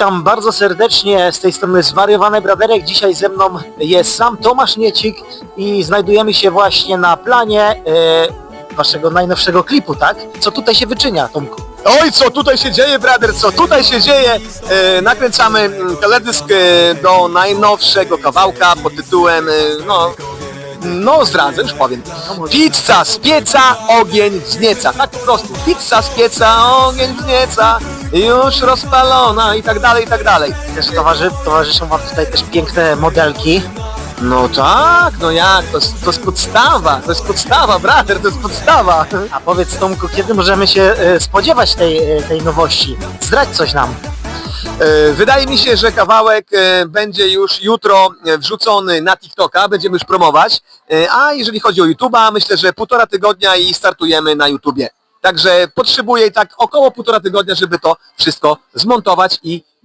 Witam bardzo serdecznie z tej strony Zwariowany Braderek. Dzisiaj ze mną jest sam Tomasz Niecik i znajdujemy się właśnie na planie e, waszego najnowszego klipu, tak? Co tutaj się wyczynia, Tomku? Oj, co tutaj się dzieje, brother, co tutaj się dzieje? E, nakręcamy mm, teledysk e, do najnowszego kawałka pod tytułem, e, no, no zdradzę, już powiem. Pizza z pieca, ogień wznieca. Tak po prostu. Pizza z pieca, ogień wznieca, już rozpalona i tak dalej, i tak dalej. Też towarzy, towarzyszą wam tutaj też piękne modelki. No tak, no jak, to, jest- to jest podstawa, to jest podstawa, brother, to jest podstawa. A powiedz Tomku, kiedy możemy się e, spodziewać tej, e, tej nowości? Zdradź coś nam. E, Wydaje mi się, że kawałek będzie już jutro wrzucony na TikToka, będziemy już promować, a jeżeli chodzi o YouTube'a, myślę, że półtora tygodnia i startujemy na YouTubie. Także potrzebuję tak około półtora tygodnia, żeby to wszystko zmontować i